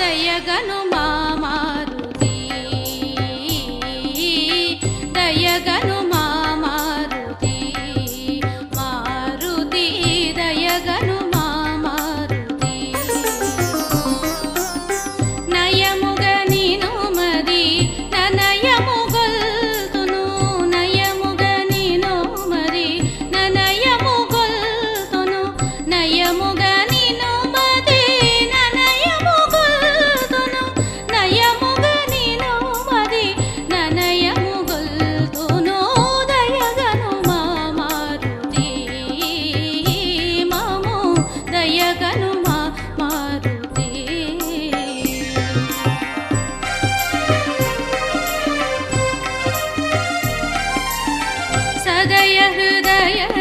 దయగనుమా हृदय हृदय